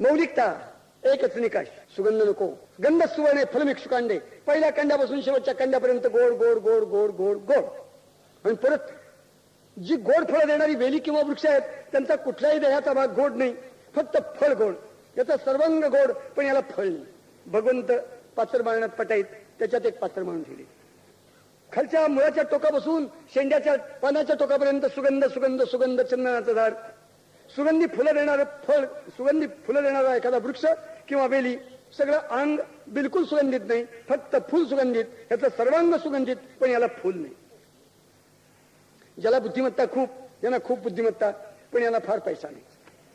मौलिकता एकच निकाश सुगंध नको. गंध सुवर्ण फलमिक्षु कांडे. पहिल्या कांड्यापासून शेवटच्या कांड्यापर्यंत गोड गोड गोड गोड गोड गोड. आणि परत जी गोड फळं देणारी वेली किंवा वृक्ष आहेत त्यांचा कुठल्याही देहाचा भाग गोड नाही. फक्त फळ गोड. याचा सर्वांग गोड पण याला फळ नाही. भगवंत पात्र मारण्यात पटाईत त्याच्यात एक पात्र मारून ठेवले. खालच्या मुळाच्या टोकापासून शेंड्याच्या पानाच्या टोकापर्यंत सुगंध सुगंध सुगंध चंदनाचं झाड सुगंधी फुलं देणारं फळ सुगंधी फुलं देणारा एखादा वृक्ष किंवा वेली सगळं अंग बिलकुल सुगंधित नाही फक्त फुल सुगंधित याचं सर्वांग सुगंधित पण याला फुल नाही. ज्याला बुद्धिमत्ता खूप यांना खूप बुद्धिमत्ता पण यांना फार पैसा नाही.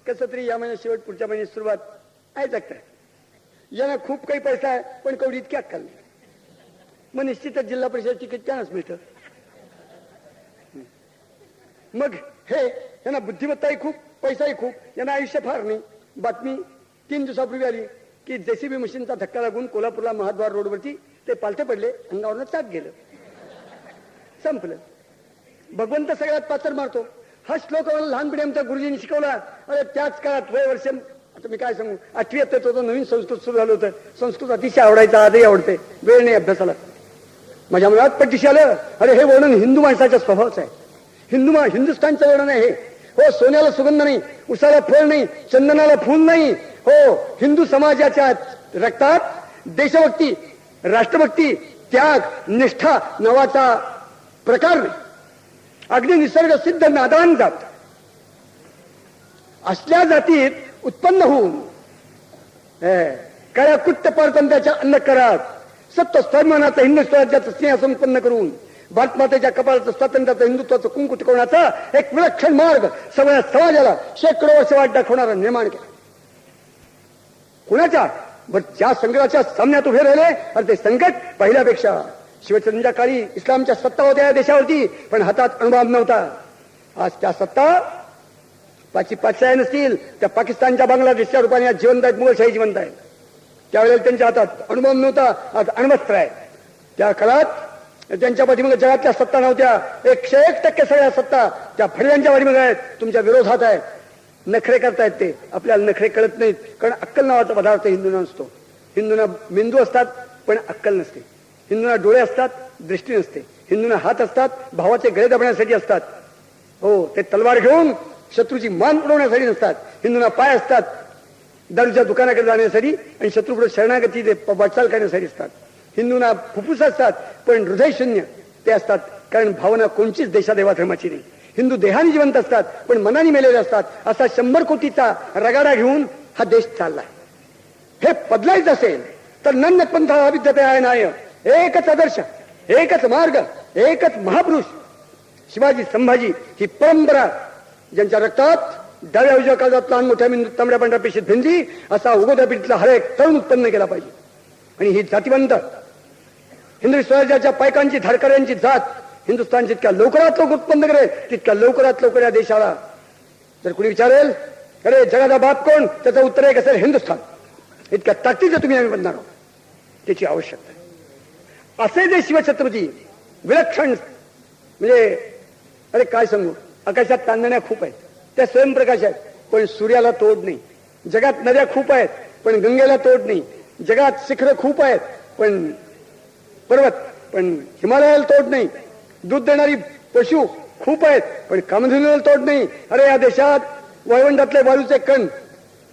कसं तरी या महिन्यात शेवट पुढच्या महिन्यात सुरुवात आहे जगताय यांना खूप काही पैसा आहे पण कवडी इतकी अक्कल नाही. मग निश्चितच जिल्हा परिषद तिकीट त्यांनाच मिळतं. मग हे यांना बुद्धिमत्ताही खूप पैसाही खूप यांना आयुष्य फार नाही. बातमी तीन दिवसापूर्वी आली की जेसीबी मशीनचा धक्का लागून कोल्हापूरला महाद्वार रोडवरती ते पालथे पडले अंगावरनं चाक गेलं. संपलं. भगवंत सगळ्यात पात्र मारतो. हा श्लोक मला लहानपणी आमच्या गुरुजींनी शिकवला. अरे त्याच काळात वय वर्ष आता मी काय सांगू? आठवी येत होतं नवीन संस्कृत सुरू झालं होतं. संस्कृत अतिशय आवडायचं आजही आवडते. वेळ नाही अभ्यासाला. माझ्या मुलात पट्टीशी आलं. अरे हे वर्णन हिंदू माणसाच्या स्वभावाचं आहे. हिंदू हिंदुस्थानचं वर्णन आहे हे. हो सोन्याला सुगंध नाही उसाला फळ नाही चंदनाला फूल नाही. हो हिंदू समाजाच्या रक्तात देशभक्ती राष्ट्रभक्ती त्याग निष्ठा नावाचा प्रकार नाही. अगदी निसर्ग सिद्ध नादान जात. असल्या जातीत उत्पन्न होऊन करा कुट्ट परतंत्याच्या अन्न करात सत्य स्वयंमानाचा हिंदू स्वराज्याचं स्नेह उत्पन्न करून भारतमातेच्या कपाळाचं स्वातंत्र्याचं हिंदुत्वाचं कुंकू टिकवण्याचा एक विलक्षण मार्ग सगळ्या समाजाला शेकडो वर्ष वाट दाखवणारा निर्माण केला. कुणाच्या? बर ज्या संकटाच्या सामन्यात उभे राहिले आणि ते संकट पहिल्यापेक्षा. शिवचंद्रच्या काळी इस्लामच्या सत्ता होत्या या देशावरती पण हातात अनुभव नव्हता. आज त्या सत्ता पाचशे पाचशाही नसतील त्या पाकिस्तानच्या बांगलादेशच्या रूपाने आज जिवंत आहेत मुघलशाही जिवंत आहेत. त्यावेळेला त्यांच्या हातात अनुभव नव्हता आज अण्वस्त्र आहे त्या काळात त्यांच्या पाठीमागे जगातल्या सत्ता नव्हत्या एकशे एक टक्के सगळ्या सत्ता त्या फडव्यांच्या पाठीमागे आहेत तुमच्या विरोधात आहे नखरे करतायत ते. आपल्याला नखरे कळत नाहीत कारण अक्कल नावाचा पदार्थ हिंदूंना नसतो. हिंदूंना मेंदू असतात पण अक्कल नसते. हिंदूंना डोळे असतात दृष्टी नसते. हिंदूंना हात असतात भावाचे गळे दाबण्यासाठी असतात. हो ते तलवार घेऊन शत्रूची मान उडवण्यासाठी नसतात. हिंदूंना पाय असतात दारूच्या दुकानाकडे जाण्यासाठी आणि शत्रूकडे शरणागती ते वाटचाल करण्यासाठी असतात. हिंदूंना फुफ्फुस असतात पण हृदय शून्य. ते असतात कारण भावना कोणचीच देशादेवा धर्माची नाही. हिंदू देहाने जिवंत असतात पण मनाने मेलेले असतात. असा शंभर कोटीचा रगाडा घेऊन हा देश चाललाय. हे बदलायचं असेल तर नन्न पंथा नाय. एकच आदर्श एकच मार्ग एकच महापुरुष. शिवाजी संभाजी ही परंपरा ज्यांच्या रक्तात डाव्या उजव्या काळात लहान मोठ्या बिंदू तांबड्या पांढऱ्या पेशीत भिंजी असा उगोद्यापीठला हर एक तरुण उत्पन्न केला पाहिजे. आणि ही जातीवंत हिंदू स्वराज्याच्या पायकांची धाडकऱ्यांची जात हिंदुस्थान जितक्या लवकरात लवकर उत्पन्न करेल तितक्या लवकरात लवकर या देशाला. जर कुणी विचारेल अरे जगाचा बाप कोण? त्याचं उत्तर एक असेल हिंदुस्थान. इतक्या ताकदीचं तुम्ही आम्ही बनणार आहोत. त्याची आवश्यकता आहे. असे जे शिवछत्रपती विलक्षण म्हणजे अरे काय सांगू? आकाशात तांदण्या खूप आहेत. त्या स्वयंप्रकाश आहेत. पण सूर्याला तोड नाही. जगात नद्या खूप आहेत पण गंगेला तोड नाही. जगात शिखरं खूप आहेत पण पर्वत पण हिमालयाला तोड नाही. दूध देणारी पशु खूप आहेत पण कामधेनुला तोड नाही. अरे या देशात वाळवंटातले वायूचे कण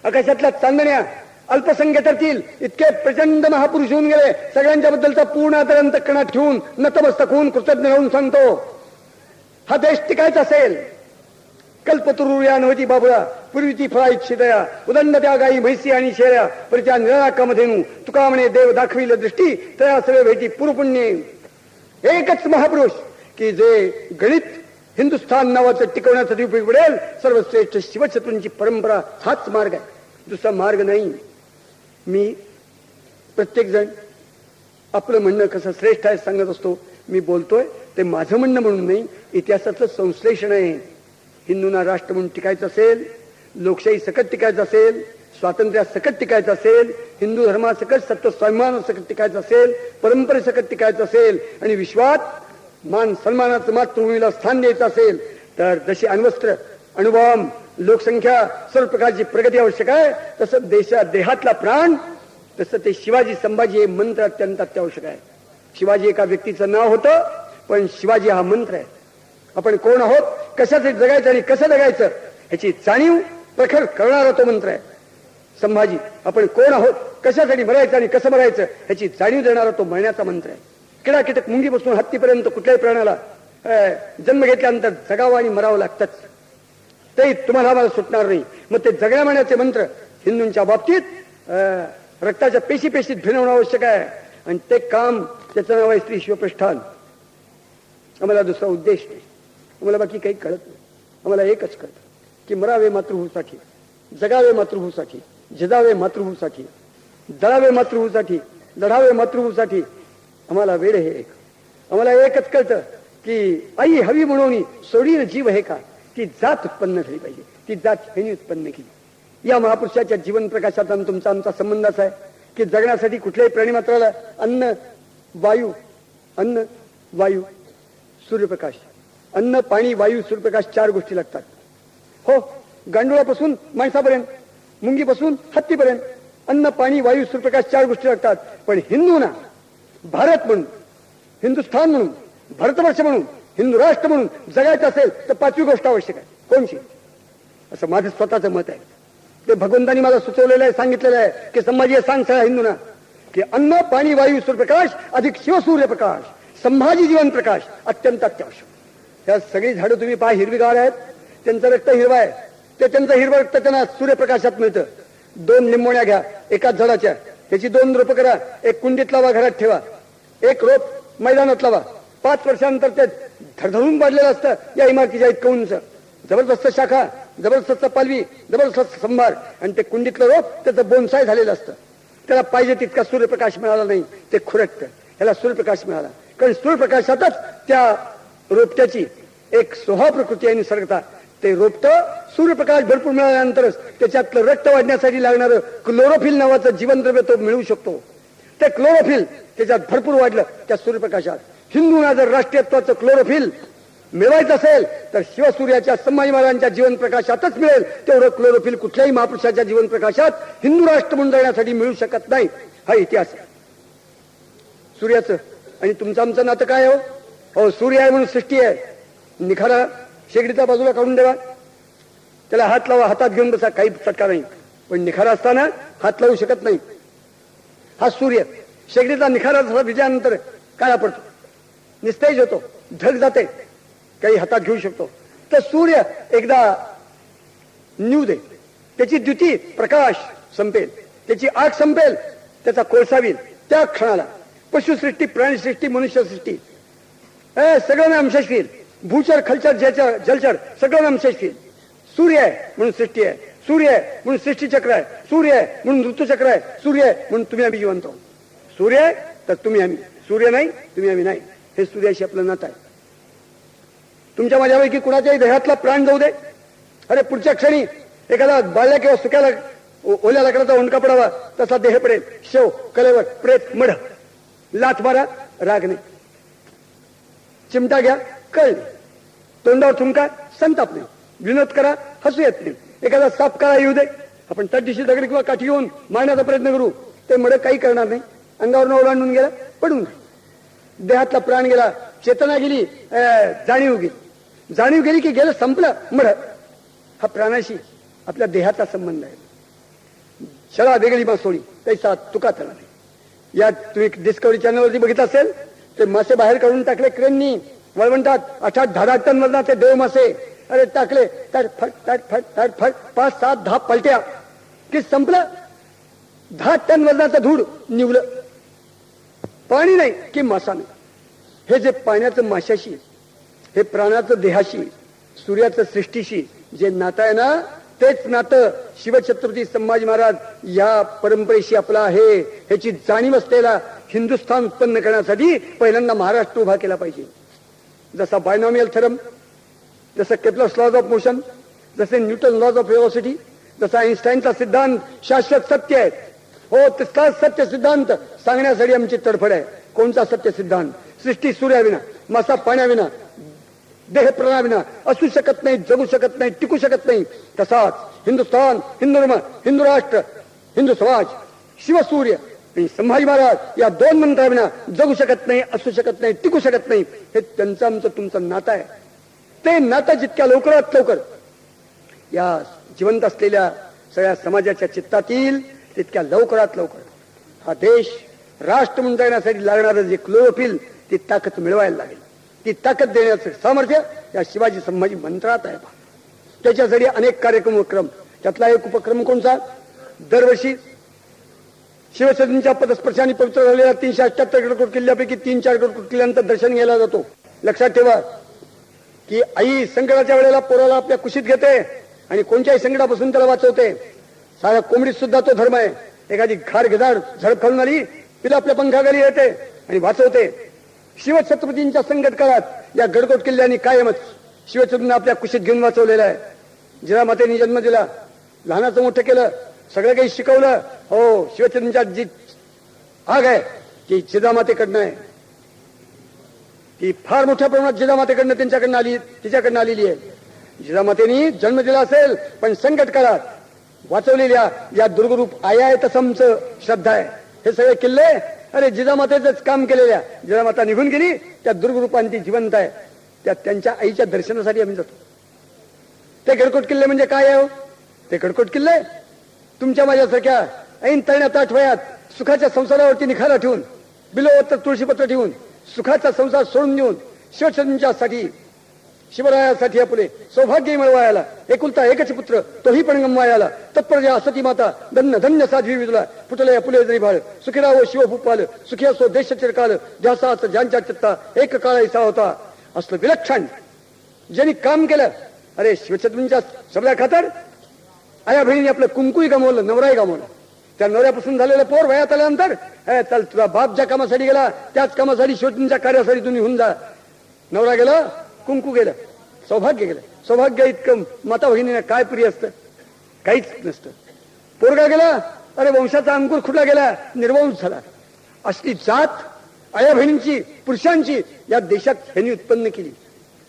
आकाशातल्या चांदण्या अल्पसंख्येतील इतके प्रचंड महापुरुष होऊन गेले. सगळ्यांच्या बद्दलचा पूर्ण आदरांत कणात ठेवून नतमस्तक होऊन कृतज्ञ राहून सांगतो. हा देश टिकायचा असेल. कल्पतरू या नवती बाबुळा पूर्वीची फळा इच्छितया उदंड त्या गाई म्हैसी आणि शेळ्या परिच्या निराकामधेनू तुका म्हणे देव दाखविल दृष्टी तया सगळे भेटी पुरुपुण्य. एकच महापुरुष की जे गणित हिंदुस्थान नावाचं टिकवण्यासाठी उपयोग पडेल सर्वश्रेष्ठ शिवशत्रूंची परंपरा हाच मार्ग आहे. दुसरा मार्ग नाही. मी प्रत्येक जण आपलं म्हणणं कसं श्रेष्ठ आहे सांगत असतो मी बोलतोय ते माझं म्हणणं म्हणून नाही इतिहासाचं संश्लेषण आहे. हिंदूंना राष्ट्र म्हणून टिकायचं असेल लोकशाही सकट टिकायचं असेल स्वातंत्र्या सकट टिकायचं असेल हिंदू धर्मासकट सत्य स्वाभिमान सकट टिकायचं असेल परंपरेसकट टिकायचं असेल आणि विश्वात मान सन्मानाचं मातृभूमीला स्थान द्यायचं असेल तर जशी अण्वस्त्र अणुबॉम्ब लोकसंख्या सर्व प्रकारची प्रगती आवश्यक आहे तसं देशा देहातला प्राण तसं ते शिवाजी संभाजी हे मंत्र अत्यंत अत्यावश्यक आहे. शिवाजी एका व्यक्तीचं नाव होतं पण शिवाजी हा मंत्र आहे. आपण कोण आहोत? कशासाठी जगायचं आणि कसं जगायचं? ह्याची जाणीव प्रखर करणारा तो मंत्र आहे. संभाजी आपण कोण आहोत? कशासाठी मरायचं आणि कसं मरायचं ह्याची जाणीव देणारा तो मरण्याचा मंत्र आहे. किडा कीटक मुंगीपासून हत्तीपर्यंत कुठल्याही प्राण्याला जन्म घेतल्यानंतर जगावं आणि मरावं लागतंच. ते तुम्हाला मला सुटणार नाही. मग ते जगण्या म्हणण्याचे मंत्र हिंदूंच्या बाबतीत अं, रक्ताच्या पेशी पेशीत भिनवणं आवश्यक आहे. आणि ते काम त्याचं नाव आहे स्त्री शिवप्रष्ठान आम्हाला दुसरा उद्देश नाही. आम्हाला बाकी काही कळत नाही. आम्हाला एकच कळतं. की मरावे मातृभूसाठी जगावे मातृभूसाठी झिजावे मातृभूसाठी दळावे मातृभूसाठी लढावे मातृभूसाठी आम्हाला वेळ हे एक. आम्हाला एकच कळतं की आई हवी म्हणून सोडील जीव हे का? ती जात उत्पन्न झाली पाहिजे. ती जात ह्यानी उत्पन्न केली. या महापुरुषाच्या जीवन प्रकाशात तुमचा आमचा संबंधच आहे की जगण्यासाठी कुठल्याही प्राणीमात्राला अन्न वायू अन्न वायू सूर्यप्रकाश अन्न पाणी वायू सूर्यप्रकाश चार गोष्टी लागतात. हो गांडुळापासून माणसापर्यंत मुंगीपासून हत्तीपर्यंत अन्न पाणी वायू सूर्यप्रकाश चार गोष्टी लागतात. पण हिंदूंना भारत म्हणून हिंदुस्थान म्हणून भारतवर्ष म्हणून हिंदू राष्ट्र म्हणून जगायचं असेल तर पाचवी गोष्ट आवश्यक आहे. कोणची? असं माझं स्वतःचं मत आहे. ते भगवंतांनी मला सुचवलेलं आहे सांगितलेलं आहे की संभाजी सांग सगळ्या हिंदूंना की अन्न पाणी वायू सूर्यप्रकाश अधिक शिवसूर्यप्रकाश संभाजी जीवन प्रकाश अत्यंत अत्यावश्यक. ह्या सगळी झाडं तुम्ही पाय हिरवीगार आहेत. त्यांचं रक्त हिरवा आहे. ते त्यांचं हिरवं रक्त त्यांना सूर्यप्रकाशात मिळतं. दोन लिंबोण्या घ्या एकाच झाडाच्या. त्याची दोन रोपं करा एक कुंडीत लावा घरात ठेवा. एक रोप मैदानात लावा. पाच वर्षानंतर ते धडधडून पडलेलं असतं या इमारतीच्या इतकं उंच. जबरदस्त शाखा जबरदस्त पालवी जबरदस्त संभार आणि ते कुंडीतलं रोप त्याचं बोनसाय झालेलं असतं. त्याला पाहिजे तितका सूर्यप्रकाश मिळाला नाही ते खुरटतं. ह्याला सूर्यप्रकाश मिळाला. कारण सूर्यप्रकाशातच त्या रोपट्याची एक स्वभाव प्रकृती आहे निसर्गता. ते रोपट सूर्यप्रकाश भरपूर मिळाल्यानंतरच त्याच्यातलं रक्त वाढण्यासाठी लागणारं क्लोरोफिल नावाचं जीवनद्रव्य तो मिळू शकतो. ते क्लोरोफिल त्याच्यात भरपूर वाढलं त्या सूर्यप्रकाशात. हिंदूंना जर राष्ट्रीयत्वाचं क्लोरोफिल मिळवायचं असेल तर शिवसूर्याच्या संभाजी महाराजांच्या जीवन प्रकाशातच मिळेल. तेवढं क्लोरोफिल कुठल्याही महापुरुषाच्या जीवन प्रकाशात हिंदू राष्ट्र म्हणून जाण्यासाठी मिळू शकत नाही. हा इतिहास आहे. सूर्याचं आणि तुमचं आमचं नातं काय हो? हो सूर्य आहे म्हणून सृष्टी आहे. निखारा शेगडीचा बाजूला काढून द्यावा त्याला हात लावा हातात घेऊन बसा काही चटका नाही. पण निखारा असताना हात लावू शकत नाही. हा सूर्य शेगडीचा निखारा झाला विजयानंतर काळा पडतो. निस्तेज होतो ढग जाते. काही हातात घेऊ शकतो. तर सूर्य एकदा न्यू दे. त्याची द्युती प्रकाश संपेल. त्याची आग संपेल त्याचा कोळसावील त्या क्षणाला पशुसृष्टी प्राणीसृष्टी मनुष्यसृष्टी. हे सगळं नामशेष होईल. भूचर खलचर जलचर जलचर सगळं नाम होईल सूर्य आहे म्हणून सृष्टी आहे. सूर्य आहे म्हणून सृष्टी चक्र आहे. सूर्य आहे म्हणून ऋतुचक्र आहे. सूर्य आहे म्हणून तुम्ही आम्ही जिवंत आहोत. सूर्य आहे तर तुम्ही आम्ही. सूर्य नाही तुम्ही आम्ही नाही. हे सूर्याशी आपलं नातं आहे. तुमच्या माझ्यापैकी कुणाच्याही देहातला प्राण जाऊ दे. अरे पुढच्या क्षणी एखादा बाळल्या किंवा सुक्याला ओल्या लाकडाचा हुंडका पडावा तसा देह पडेल. शेव कलेवर प्रेत मढ. लाथ मारा राग नाही. चिमटा घ्या. कळले. तोंडावर थुंका संताप नाही विनोद करा हसू येत नाही. एखादा साप करा येऊ दे. आपण तड्डीशी दगडी किंवा काठी घेऊन मारण्याचा प्रयत्न करू. ते मड काही करणार नाही. अंगावर ओलांडून गेला पडून देहातला प्राण गेला चेतना गेली जाणीव गेली. जाणीव गेली की गेलं संपलं मड हा प्राणाशी आपल्या देहाचा संबंध आहे. शरा वेगळी मासोळी त्याचा तुका त्याला नाही. या तुम्ही डिस्कवरी चॅनलवरती बघितलं असेल ते मासे बाहेर काढून टाकले क्रेननी. वळवंटात अठा दहा दहा टन ते देव मासे. अरे टाकले तर फट तट फट तट फट पाच सात दहा पलट्या. की संपलं? दहा टन वजनाचं धूड निवलं. पाणी नाही की मासा नाही. हे जे पाण्याचं माशाशी हे प्राणाचं देहाशी सूर्याचं सृष्टीशी जे नातं आहे ना तेच नातं शिवछत्रपती संभाजी महाराज या परंपरेशी आपला आहे. ह्याची जाणीव असलेला हिंदुस्थान उत्पन्न करण्यासाठी पहिल्यांदा महाराष्ट्र उभा केला पाहिजे. जसा बायनॉमियल थरम जसं केप्लस लॉज ऑफ़ मोशन जसे न्यूटन लॉज ऑफ़ व्हेलॉसिटी जसा आईन्स्टाईनचा सिद्धांत, शाश्वत सत्य आहे हो तिथला सत्य सिद्धांत सांगण्यासाठी आमची तडफड आहे। कोणता सत्य सिद्धांत? सृष्टी सूर्याविना मासा पाण्याविना देह प्रणाविना असू शकत नाही, जगू शकत नाही, टिकू शकत नाही. तसाच हिंदुस्थान, हिंदू धर्म, हिंदू राष्ट्र, हिंदू समाज, शिवसूर्य आणि संभाजी महाराज या दोन मंत्राविना जगू शकत नाही असू शकत नाही टिकू शकत नाही हे त्यांचं आमचं तुमचं नातं आहे. ते नातं जितक्या लवकरात लवकर या जिवंत असलेल्या सगळ्या समाजाच्या चित्तातील तितक्या लवकरात लवकर हा देश राष्ट्र मंडळण्यासाठी लागणारं जे क्लोरोफिल ती ताकद मिळवायला लागेल. ती ताकद देण्याचं सामर्थ्य या शिवाजी संभाजी मंत्रात आहे. त्याच्यासाठी अनेक कार्यक्रम उपक्रम. त्यातला एक उपक्रम कोणता? दरवर्षी शिवसेनेच्या पदस्पर्शाने पवित्र झालेल्या तीनशे अठ्याहत्तर गडकोट किल्ल्यापैकी तीन चार गडकोट किल्ल्यानंतर दर्शन घ्यायला जातो. लक्षात ठेवा की आई संकटाच्या वेळेला पोराला आपल्या कुशीत घेते आणि कोणत्याही संकटापासून त्याला वाचवते. साऱ्या कोंबडीत सुद्धा तो धर्म आहे. एखादी घार घेदार झडप खालून आली तिला आपल्या पंखाखाली येते आणि वाचवते. शिवछत्रपतींच्या संकट काळात या गडकोट किल्ल्याने कायमच शिवछत्रपतींना आपल्या कुशीत घेऊन वाचवलेला आहे. जिरा मातेने जन्म दिला. लहानाचं मोठं केलं. सगळं काही शिकवलं. हो शिवछत्रपतींच्या जी आग आहे ती जिजामातेकडनं आहे. ती फार मोठ्या प्रमाणात जिजामातेकडनं त्यांच्याकडनं आली तिच्याकडनं आलेली आहे. जिजामातेनी जन्म दिला असेल पण संकट काळात वाचवलेल्या या दुर्गरूप आया आहे तसं आमचं श्रद्धा आहे. हे सगळे किल्ले अरे जिजामातेच काम केलेल्या. जिजामाता निघून गेली त्या दुर्गरूपाने जिवंत आहे. त्या त्यांच्या आईच्या दर्शनासाठी आम्ही जातो. ते गडकोट किल्ले म्हणजे काय आहे हो? ते गडकोट किल्ले तुमच्या माझ्यासारख्या ऐन तळण्यात आठवयात सुखाच्या संसारावरती निखारा ठेवून बिलोवत्तर तुळशीपत्र ठेवून सुखाचा संसार सोडून देऊन शिवचंद्रासाठी शिवरायासाठी आपले सौभाग्य मिळवायला एकुलता एकच पुत्र तोही पण गमवायला तत्पर असती माता धन्य धन्य साध्वी विजुला पुतले फुले जरी भाळ सुखीराव हो शिवभूपाल सुखी असो देश चिरकाल ध्यासात ज्यांच्या चित्ता एक काळ ऐसा होता. असलं विलक्षण ज्यांनी काम केलं अरे शिवचंद्रांच्या सगळ्या खातर आया बहिणीने आपलं कुंकूही गमावलं नवराही गमावलं. त्या नवऱ्यापासून झालेलं पोर वयात आल्यानंतर चल तुझा बाप ज्या कामासाठी गेला त्याच कामासाठी शिवछत्रपतींच्या कार्यासाठी तुम्ही होऊन जा. नवरा गेला कुंकू गेलं सौभाग्य गेलं सौभाग्य इतकं माता भगिनीने काय प्रिय असतं? काहीच नसतं. पोरगा गेला अरे वंशाचा अंकुर खुटला गेला? निर्वंश झाला. असली जात आया बहिणींची पुरुषांची या देशात ह्यांनी उत्पन्न केली.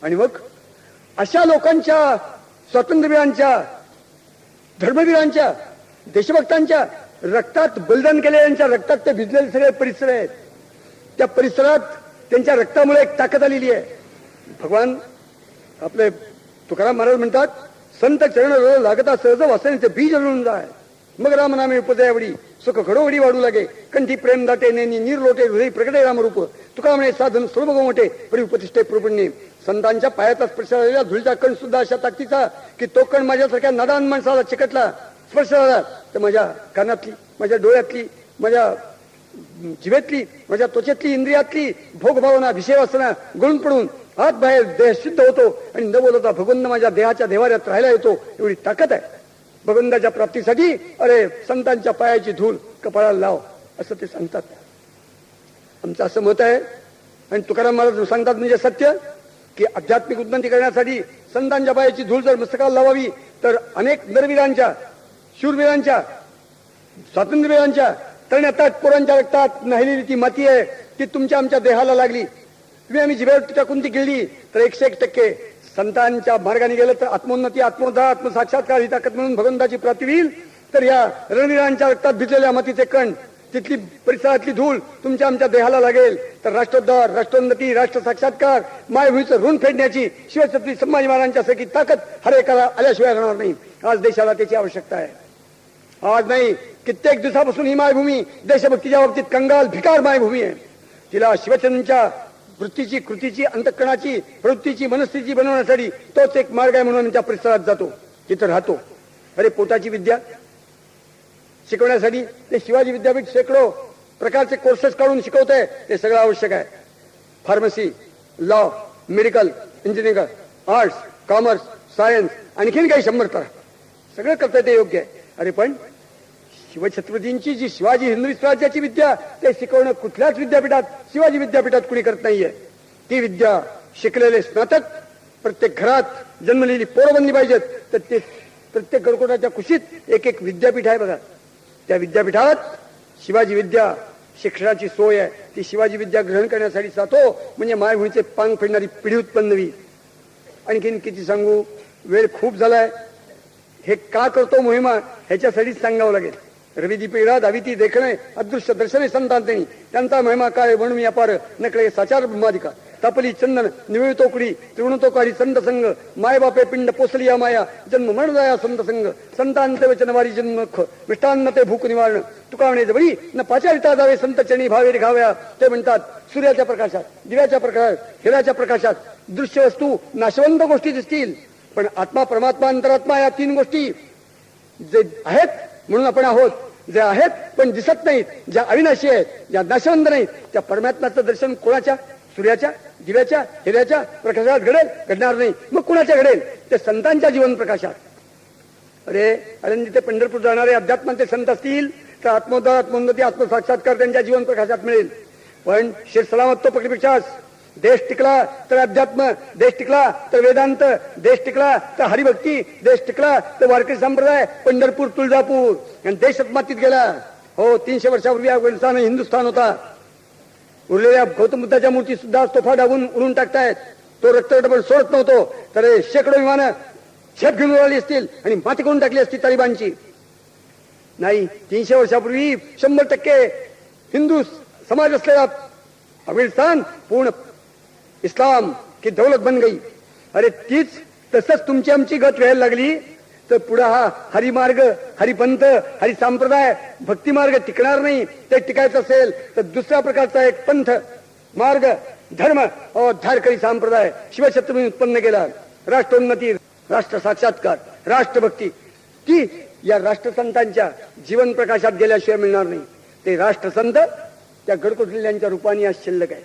आणि मग अशा लोकांच्या स्वातंत्र्यवीरांच्या धर्मवीरांच्या देशभक्तांच्या रक्तात बलिदान केलेल्यांच्या रक्तात ते भिजलेले सगळे परिसर आहेत. त्या परिसरात त्यांच्या रक्तामुळे एक ताकद आलेली आहे. भगवान आपले तुकाराम महाराज म्हणतात संत चरण लागता सहज वासने बीज रुळून जाय मग राम नामे उपदयावडी सुख घडोवडी वाढू लागे. कंठी प्रेम दाटे नेनी निर्लोटे हृदय प्रगटे रामरूप. तुका म्हणे साधन सुलभ मोठे परी उपतिष्ठे प्रपुण्य संतांच्या पायाचा स्पर्श झालेला धुळीचा कण सुद्धा अशा ताकदीचा की तो कण माझ्यासारख्या नादान माणसाला चिकटला. स्पर्श झाला तर माझ्या कानातली माझ्या डोळ्यातली माझ्या जिवेतली माझ्या त्वचेतली इंद्रियातली भोगभावना विषय वासना गळून पडून आत बाहेर देह सिद्ध होतो आणि न बोलता भगवंत माझ्या देहाच्या देवाऱ्यात राहायला येतो एवढी ताकद आहे. भगवंताच्या प्राप्तीसाठी अरे संतांच्या पायाची धूल कपाळाला लाव असं ते सांगतात. आमचं असं मत आहे. आणि तुकाराम महाराज सांगतात म्हणजे सत्य की आध्यात्मिक उन्नती करण्यासाठी संतांच्या पायाची धूळ जर मस्तकाला लावावी तर अनेक नरवीरांच्या शूरवीरांच्या स्वातंत्र्यवीरांच्या तळण्यातात पोरांच्या रक्तात नाहिलेली ती माती आहे ती तुमच्या आमच्या देहाला लागली. तुम्ही आम्ही जिभेवर टाकून ती गिळली तर एकशे एक टक्के संतांच्या मार्गाने गेलं तर आत्मोन्नती आत्मोदा आत्मसाक्षात्कार ही ताकद म्हणून भगवंताची प्राप्ती होईल. तर या रणवीरांच्या रक्तात भिजलेल्या मातीचे कण तिथली परिसरातली धूळ तुमच्या आमच्या देहाला लागेल. तर राष्ट्रोद्धार राष्ट्रोन्नती राष्ट्र साक्षात्कार मायभूमीचं ऋण फेडण्याची शिवछत्री संभाजी महाराजांच्या ताकद हर एकाला आल्याशिवाय राहणार नाही. आज देशाला त्याची आवश्यकता आहे. आज नाही कित्येक दिवसापासून ही मायभूमी देशभक्तीच्या बाबतीत कंगाल भिकार मायभूमी आहे. तिला शिवचंद्रांच्या वृत्तीची कृतीची अंतकरणाची प्रवृत्तीची मनस्थिती बनवण्यासाठी तोच एक मार्ग आहे म्हणून त्या परिसरात जातो तिथं राहतो. अरे पोटाची विद्या. शिकवण्यासाठी ते शिवाजी विद्यापीठ शेकडो प्रकारचे कोर्सेस काढून शिकवत आहे ते सगळं आवश्यक आहे. Pharmacy law medical engineering arts commerce science आणखीन काही शंभर करा सगळं करता ते योग्य आहे. अरे पण शिवछत्रपतींची जी शिवाजी हिंदवी स्वराज्याची विद्या ते शिकवणं कुठल्याच विद्यापीठात शिवाजी विद्यापीठात कुणी करत नाहीये. ती विद्या शिकलेले स्नातक प्रत्येक घरात जन्मलेली पोरं बनली पाहिजेत तर ते प्रत्येक गडकोटाच्या कुशीत एक एक विद्यापीठ आहे बघा. त्या विद्यापीठात शिवाजी विद्या शिक्षणाची सोय आहे. ती शिवाजी विद्या ग्रहण करण्यासाठी जातो म्हणजे मायभूमीचे पांग फेडणारी पिढी उत्पन्न होईल. आणखीन किती सांगू? वेळ खूप झालाय. हे का करतो मोहिमा? ह्याच्यासाठीच सांगावं लागेल. रविदी पिढा दाविती देखणे अदृश्य दर्शने संतांतनी त्यांचा महिमा काय म्हणून मी अपार नकळे साचार ब्रह्माधिका तपली चंदन निवळ तोकडी तोकारी संत संग माय बापे पिंड पोसली या माया जन्म मरण संत संग संतांत वचनवारी जन्म मिष्टान्न ते भूक निवारण. तुका जवळी न पाचारिता जावे संत चणी भावे घाव्या. ते म्हणतात सूर्याच्या प्रकाशात दिव्याच्या प्रकाशात हिराच्या प्रकाशात दृश्य वस्तू नाशवंत गोष्टी दिसतील. पण आत्मा परमात्मा अंतरात्मा या तीन गोष्टी जे आहेत म्हणून आपण आहोत जे आहेत पण दिसत नाहीत. ज्या अविनाशी आहेत ज्या नाशवंत नाहीत त्या परमात्म्याचं दर्शन कोणाच्या? सूर्याच्या दिव्याच्या हिऱ्याच्या प्रकाशात घडेल घडणार नाही. मग कुणाच्या घडेल? ते संतांच्या जीवन प्रकाशात. अरे अरे ते पंढरपूर जाणारे अध्यात्माचे संत असतील तर आत्मोद्धार आत्मोन्नती आत्मसाक्षात्कार त्यांच्या जीवन प्रकाशात मिळेल. पण शेर सलामत तो पकडीपेक्षा देश टिकला तर अध्यात्म देश टिकला तर वेदांत देश टिकला तर हरिभक्ती देश टिकला तर वारकरी संप्रदाय पंढरपूर तुळजापूर. आणि देश मातीत गेला. हो तीनशे वर्षापूर्वी अफगाणिस्तान हिंदुस्थान होता. उरलेल्या गौतम बुद्धाच्या मूर्ती सुद्धा तोफा डावून उडून टाकतायत. तो रक्तडबल सोडत नव्हतो. तर शेकडो विमानं छेप घेऊन उडाली असतील आणि माती करून टाकली असती तालिबानची. नाही तीनशे वर्षापूर्वी शंभर टक्के हिंदू समाज असलेला अफगाणिस्तान पूर्ण इस्लाम की दौलत बन गई। अरे तीच तसंच तुमची आमची गत व्हायला लागली तर पुढे हा हरिमार्ग हरिपंथ हरिसंप्रदाय भक्तिमार्ग टिकणार नाही ते टिकायचं असेल तर दुसऱ्या प्रकारचा एक पंथ मार्ग धर्म धारकरी संप्रदाय शिवछत्रपती उत्पन्न केला. राष्ट्रोन्नती राष्ट्र साक्षात्कार राष्ट्रभक्ती ती या राष्ट्रसंतांच्या जीवन प्रकाशात गेल्याशिवाय मिळणार नाही. ते राष्ट्रसंत त्या गडकोटलेल्यांच्या रूपाने आज शिल्लक आहे.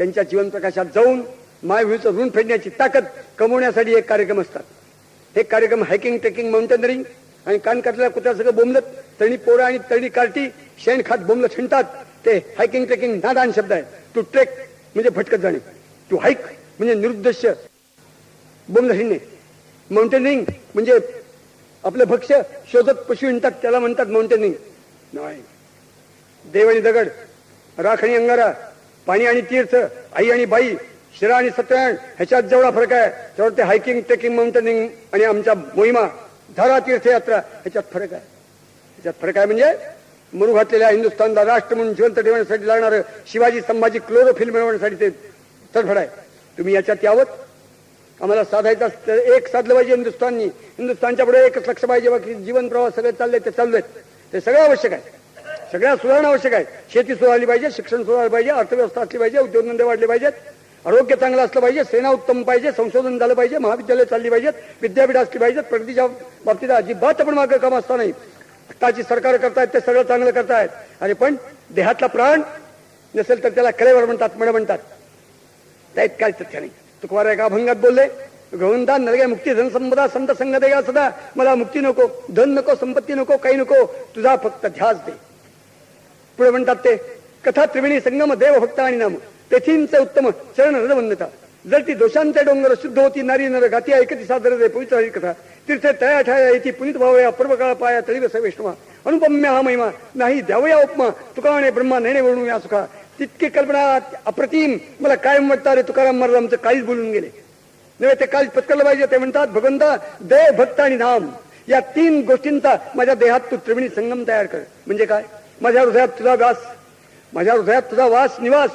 त्यांच्या जीवन प्रकाशात जाऊन मायभूमीचं ऋण फेडण्याची ताकद कमवण्यासाठी एक कार्यक्रम असतात. हे कार्यक्रम हायकिंग ट्रेकिंग माउंटेनरिंग आणि कान काटलेल्या कुत्र्या सगळं बोंबलत तळणी पोरं आणि तळणी कार्टी शेण खात बोंबलं छिंडतात ते हायकिंग ट्रेकिंग नादान शब्द आहे. टू ट्रेक म्हणजे भटकत जाणे. टू हाईक म्हणजे निरुद्देश्य बोंबलं हिंडणे. माउंटेनिंग म्हणजे आपलं भक्ष्य शोधत पशु हिंडतात त्याला म्हणतात माउंटेनिंग नाही. देव आणि दगड राखणी अंगारा पाणी आणि तीर्थ आई आणि बाई शिरा आणि सत्यनारायण ह्याच्यात जेवढा फरक आहे तेवढं ते हायकिंग ट्रेकिंग माउंटेनिंग आणि आमच्या मोहिमा धारा तीर्थयात्रा ह्याच्यात फरक आहे. ह्याच्यात फरक आहे म्हणजे मरू घातलेल्या हिंदुस्थानला राष्ट्र म्हणून जिवंत ठेवण्यासाठी लागणार शिवाजी संभाजी क्लोरोफिल मिळवण्यासाठी ते तडफड आहे. तुम्ही याच्यात यावत आम्हाला साधायचं एक साधलं पाहिजे हिंदुस्थाननी. हिंदुस्थानच्या पुढे एकच लक्ष पाहिजे बाकी जीवन प्रवास सगळे चालले ते चाललेत ते सगळं आवश्यक आहे. सगळ्या सुधारणा आवश्यक आहे शेती सुधारली पाहिजे शिक्षण सुधारलं पाहिजे अर्थव्यवस्था असली पाहिजे उद्योगधंदे वाढले पाहिजेत आरोग्य चांगलं असलं पाहिजे सेना उत्तम पाहिजे संशोधन झालं पाहिजे महाविद्यालय चालली पाहिजेत विद्यापीठ असली पाहिजेत प्रगतीच्या बाबतीत अजिबात आपण मागं काम असता नाही. आत्ताची सरकार करतायत ते सगळं चांगलं करतायत. आणि पण देहातला प्राण नसेल तर त्याला कलेवर म्हणतात म्हण म्हणतात. त्यात काय तथ्य नाही. तुकवार एका अभंगात बोलले भगवंता नरगे मुक्ती धन संपदा संत संघ दे सदा मला मुक्ती नको धन नको संपत्ती नको काही नको. तुझा फक्त ध्यास दे. पुढे म्हणतात ते कथा त्रिवेणी संगम देव भक्त आणि नाम. तेथींचे उत्तम चरण हृदवंदता जर ती दोषांचे डोंगर शुद्ध होती नारी नर गाती ऐकती सादर दे पवित्र हरी कथा. तीर्थे तया ठाया येती पुनित भावया पर्वकाळ पाया तळी बस वैष्णवा अनुपम्य हा महिमा नाही द्यावया उपमा तुकाने ब्रह्मा नेणे वळून या सुखा. तितकी कल्पना अप्रतिम मला कायम वाटतं रे तुकाराम महाराज आमचं काहीच बोलून गेले. नव्हे ते काळीच पत्करलं पाहिजे ते म्हणतात भगवंता देव भक्त आणि नाम. या तीन गोष्टींचा माझ्या देहात तू त्रिवेणी संगम तयार कर. म्हणजे काय? माझ्या हृदयात तुझा व्यास. माझ्या हृदयात तुझा वास निवास.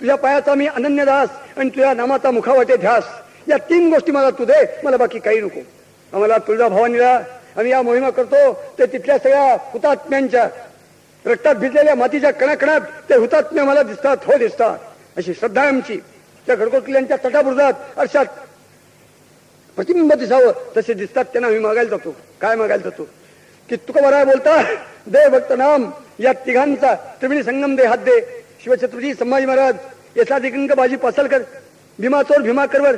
तुझ्या पायाचा मी अनन्य दास आणि तुझ्या नामाचा मुखावाटे ध्यास. या तीन गोष्टी मला तू दे मला बाकी काही नको. आम्हाला तुळजा भवानीला आम्ही या मोहिमा करतो ते तिथल्या सगळ्या हुतात्म्यांच्या रक्तात भिजलेल्या मातीच्या कणाकणात ते हुतात्म्य मला दिसतात हो दिसतात. अशी श्रद्धा आमची. त्या गडकोटल्यांच्या तटाबुर्जात अर्षात प्रतिबिंब दिसावं तसे दिसतात त्यांना आम्ही मागायला जातो. काय मागायला जातो? की तुका बरा बोलता दे भक्त नाम या तिघांचा त्रिवेणी संगम दे हात दे. शिवछत्रपती संभाजी महाराज यशा दिगंग बाजी पासलकर भीमा चोर भीमा करवर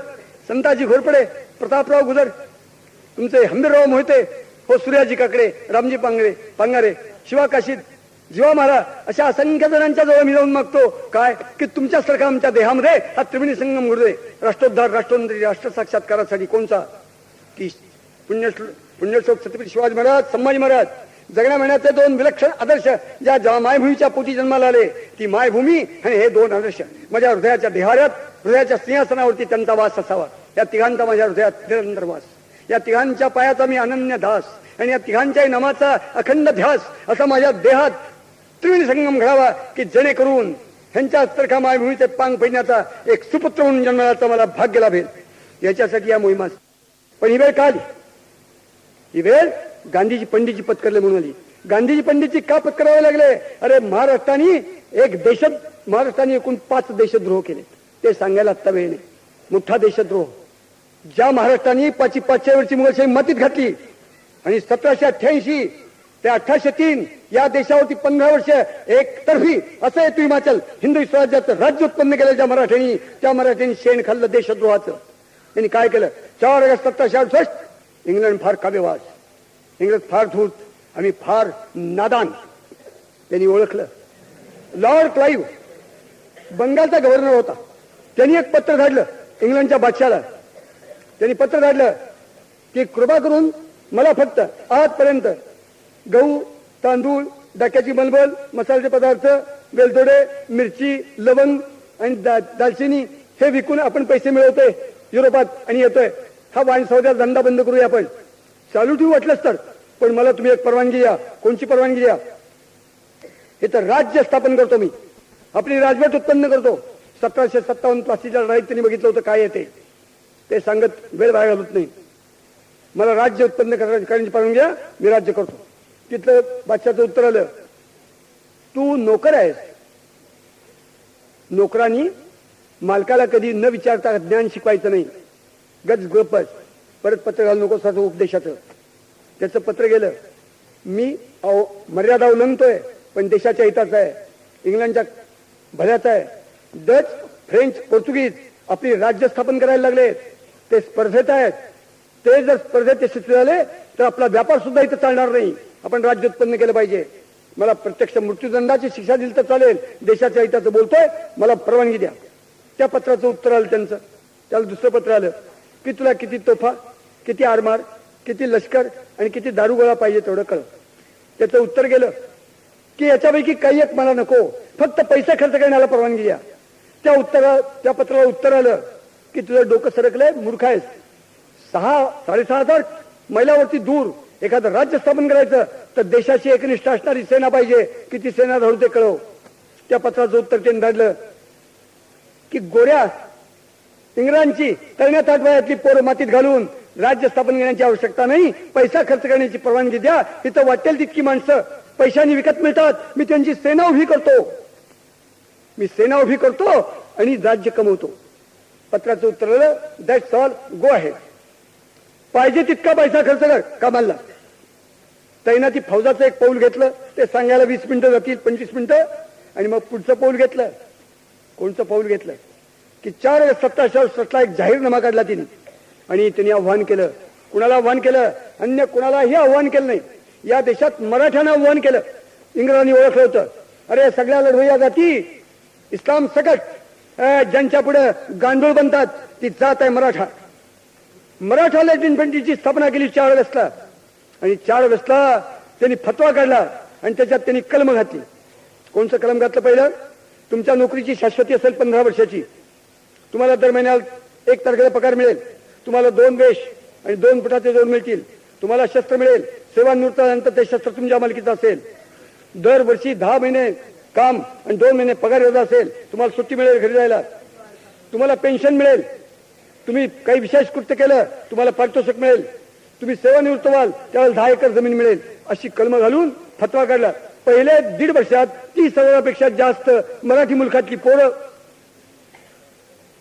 संताजी घोरपडे प्रतापराव गुजर तुमचे हंबीरराव मोहिते हो सूर्याजी काकडे रामजी पांगरे पांगारे शिवा काशीद जीवा महाराज अशा असंख्य जणांच्या जवळ मी जाऊन मागतो. काय? की तुमच्यासारखा आमच्या देहामध्ये हा त्रिवेणी संगम घडू दे. राष्ट्रोद्धार राष्ट्रोन्नती राष्ट्र साक्षात्कारासाठी कोणता की पुण्य पुण्यश्लोक छत्रपती शिवाजी महाराज संभाजी महाराज जगण्या महिन्याचे दोन विलक्षण आदर्श ज्या मायभूमीच्या पोटी जन्माला आले ती मायभूमी आणि हे दोन आदर्श. माझ्या हृदयाच्या देहाऱ्यात हृदयाच्या सिंहासनावरती त्यांचा वास असावा. या तिघांचा माझ्या हृदयात निरंतर वास. या तिघांच्या पायाचा मी अनन्य दास आणि या तिघांच्याही नामाचा अखंड ध्यास असा माझ्या देहात त्रिवेणी संगम घडावा की जेणेकरून ह्यांच्या सारखा मायभूमीचे पांग पडण्याचा एक सुपुत्र म्हणून जन्माचा मला भाग्य लाभेल. याच्यासाठी या मोहिमा पण ही वेळ का ही वेळ गांधीजी पंडितजी पत्करले म्हणून आली. गांधीजी पंडितजी का पत्करावे लागले? अरे महाराष्ट्राने एक देश महाराष्ट्राने एकूण पाच देशद्रोह केले. ते सांगायला आत्ता वेळ नाही. मोठा देशद्रोह. ज्या महाराष्ट्राने पाचशे पाचशे वर्षी मुघलशाही मातीत घातली आणि सतराशे अठ्ठ्याऐंशी ते अठराशे तीन या देशावरती पंधरा वर्ष एकतर्फी असं येतो हिमाचल. हिंदू स्वराज्याचं राज्य उत्पन्न केलं ज्या मराठ्यांनी त्या मराठ्यांनी शेण खाल्लं देशद्रोहाचं. त्यांनी काय केलं? चार ऑगस्ट सतराशे अडुसष्ट इंग्लंड फार काव्यवास इंग्रज फार धूत आणि फार नादान. त्यांनी ओळखलं. लॉर्ड क्लाईव्ह बंगालचा गव्हर्नर होता. त्यांनी एक पत्र धाडलं इंग्लंडच्या बादशाला. त्यांनी पत्र धाडलं की कृपा करून मला फक्त आजपर्यंत गहू तांदूळ डाक्याची मलबल मसाल्याचे पदार्थ वेलदोडे मिरची लवंग आणि दा, दालचिनी हे विकून आपण पैसे मिळवतोय. युरोपात आणि येतोय. हा वाईन सौद्याचा धंदा बंद करूया आपण. चालू ठेवू वाटलंच तर. पण मला तुम्ही एक परवानगी द्या. कोणची परवानगी द्या? हे तर राज्य स्थापन करतो मी. आपली राजवट उत्पन्न करतो. सतराशे सत्तावन्न प्लास्टिकच्या लढाईत त्यांनी बघितलं होतं काय येते ते. सांगत वेळ बाहेर घालत नाही. मला राज्य उत्पन्न करण्याची परवानगी द्या. मी राज्य करतो. तिथलं बादशाचं उत्तर आलं. तू नोकर आहेस. नोकरांनी मालकाला कधी न विचारता ज्ञान शिकवायचं नाही. गज गपच. परत पत्र घालू नको असं उपदेशाचं. त्याचं पत्र गेलं. मी मर्यादा उल्लंघतोय पण देशाच्या हिताचं आहे. इंग्लंडच्या भल्याचं आहे. डच फ्रेंच पोर्तुगीज आपली राज्य स्थापन करायला लागले. ते स्पर्धेत आहेत. ते जर स्पर्धेत यशस्वी झाले तर आपला व्यापार सुद्धा इथं चालणार नाही. आपण राज्य उत्पन्न केलं पाहिजे. मला प्रत्यक्ष मृत्यूदंडाची शिक्षा दिली तर चालेल. देशाच्या हिताचं बोलतोय. मला परवानगी द्या. त्या पत्राचं उत्तर आलं त्यांचं. त्याला दुसरं पत्र आलं. की तुला किती तोफा किती आरमार किती लष्कर आणि किती दारुगोळा पाहिजे तेवढं कळ त्याचं उत्तर गेलं की याच्यापैकी काही एक मला नको फक्त पैसा खर्च करण्याला परवानगी द्या. त्या उत्तरा त्या पत्राला उत्तर आलं की तुझं डोकं सरकलंय मूर्ख आहेस. सहा साडेसहा हजार मैलावरती दूर एखादं राज्य स्थापन करायचं तर देशाची एकनिष्ठ असणारी सेना पाहिजे किती सेना धरू ते कळव. त्या पत्राचं उत्तर त्यांनी धाडलं की गोऱ्या इंग्रजांची तळण्यात आठ पोरं मातीत घालून राज्य स्थापन करण्याची आवश्यकता नाही. पैसा खर्च करण्याची परवानगी द्या. इथं वाटेल तितकी माणसं. पैशाने विकत मिळतात. मी त्यांची सेना उभी करतो. मी सेना उभी करतो आणि राज्य कमवतो. पत्राचं उत्तर आलं. दॅट्स ऑल गो आहे पाहिजे तितका पैसा खर्च कर. कामाला. तैनाती फौजाचं एक पाऊल घेतलं. ते सांगायला वीस मिनिटं जातील पंचवीस मिनिटं. आणि मग पुढचं पाऊल घेतलं. कोणचं पाऊल घेतलं? की चार सत्ताशे अडुसष्टला एक जाहीरनामा काढला तिने. आणि त्यांनी आव्हान केलं. कुणाला आव्हान केलं? अन्य कुणालाही आव्हान केलं नाही. या देशात मराठ्यांना आव्हान केलं. इंग्रजांनी ओळखलं होतं. अरे सगळ्या लढवया जाती इस्लाम सकट ज्यांच्या पुढे गांडूळ बनतात ती जात आहे मराठा. मराठा लेट इन्फंट्रीची स्थापना केली चार ऑगस्टला आणि चार ऑगस्टला त्यांनी फतवा काढला आणि त्याच्यात त्यांनी कलम घातली. कोणचं कलम घातलं पहिलं? तुमच्या नोकरीची शाश्वती असेल पंधरा वर्षाची. तुम्हाला दर महिन्याला एक तारखेला पगार मिळेल. तुम्हाला दोन वेश आणि दोन पुटाचे दोन मिळतील. तुम्हाला शस्त्र मिळेल. सेवानिवृत्तानंतर ते शस्त्र तुमच्या मालकीचं असेल. दरवर्षी दहा महिने काम आणि दोन महिने पगार योजना असेल. तुम्हाला सुट्टी मिळेल घरी जायला. तुम्हाला पेन्शन मिळेल. तुम्ही काही विशेष कृत्य केलं तुम्हाला पारितोषिक मिळेल. तुम्ही सेवानिवृत्त व्हाल त्यावेळेला दहा एकर जमीन मिळेल. अशी कलम घालून फतवा काढला. पहिल्या दीड वर्षात तीस हजारापेक्षा जास्त मराठी मुलखातली पोरं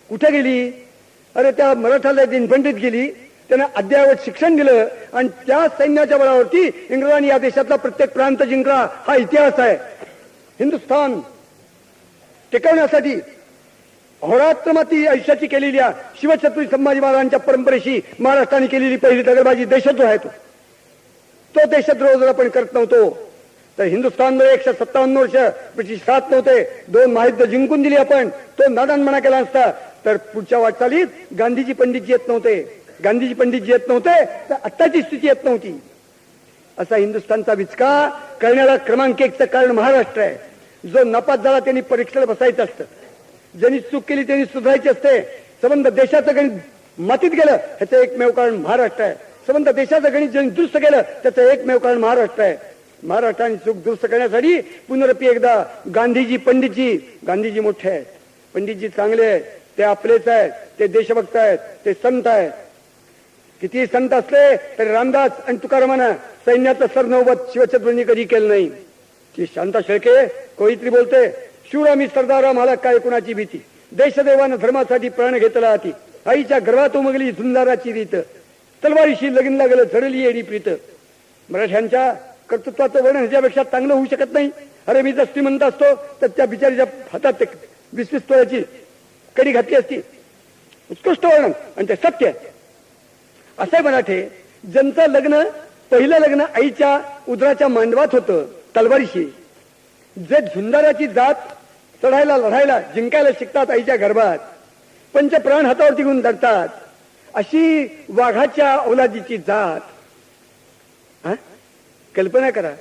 कुठे गेली? अरे त्या मराठाला इन्फंट्रीत गेली त्यांना अद्ययावत शिक्षण दिलं आणि त्या सैन्याच्या बळावरती इंग्रजांनी या देशातला प्रत्येक प्रांत जिंकला. हा इतिहास आहे. हिंदुस्थान टिकवण्यासाठी होरात्रमाती आयुष्याची केलेली शिवछत्री संभाजी महाराजांच्या परंपरेशी महाराष्ट्राने केलेली पहिली दगडबाजी देशद्रोह आहे तो. तो देशद्रोह जर आपण करत नव्हतो. तर हिंदुस्थानमध्ये एकशे सत्तावन्न वर्ष ब्रिटिश राहत नव्हते. दोन महायुद्ध जिंकून दिली आपण. तो नादानपणा केला असता तर पुढच्या वाटचालीत गांधीजी पंडितजी येत नव्हते गांधीजी पंडितजी येत नव्हते तर आत्ताची स्थिती येत नव्हती. असा हिंदुस्थानचा विचका करण्याला क्रमांक एकचं कारण महाराष्ट्र आहे. जो नपात झाला त्यांनी परीक्षेला बसायचं असतं. ज्यांनी चूक केली त्यांनी सुधारायची असते. संबंध देशाचं गणित मातीत गेलं ह्याचं एकमेव कारण महाराष्ट्र आहे. संबंध देशाचं गणित ज्यांनी दुरुस्त केलं त्याचं एकमेव कारण महाराष्ट्र आहे. महाराष्ट्राने चूक दुरुस्त करण्यासाठी पुनरपी एकदा गांधीजी पंडितजी गांधीजी मोठे आहेत. पंडितजी चांगले आहेत. ते आपलेच आहेत ते देशभक्त आहेत ते संत आहेत. किती संत असले तरी रामदास आणि तुकारामानं सैन्याचं सरनौबत शिवछत्रपतींनी कधी केलं नाही. की शांता शेळके कोळीत्री बोलते शूर आम्ही सरदार आम्हाला काय कुणाची भीती? देशदेवानं धर्मासाठी प्राण घेतला हाती. आईच्या गर्भात उमगली झुंजाराची रीत. तलवारीशी लगीन लागलं झरली येणी प्रीत. मराठ्यांच्या कर्तृत्वाचं वर्णन ह्याच्यापेक्षा चांगलं होऊ शकत नाही. अरे मी जर श्रीमंत असतो तर त्या बिचारीच्या हातात ते वीस वीस तोळ्याची कडी घातली असती? उत्कृष्ट वर्णन आणि ते सत्य. आहे असे मराठे ज्यांचं लग्न पहिलं लग्न आईच्या उदराच्या मांडवात होतं तलवारीशी. जे झुंजाराची जात चढायला लढायला जिंकायला शिकतात आईच्या गर्भात. पंच प्राण हातावरती घेऊन धरतात अशी वाघाच्या औलादीची जात. हा? कल्पना करा.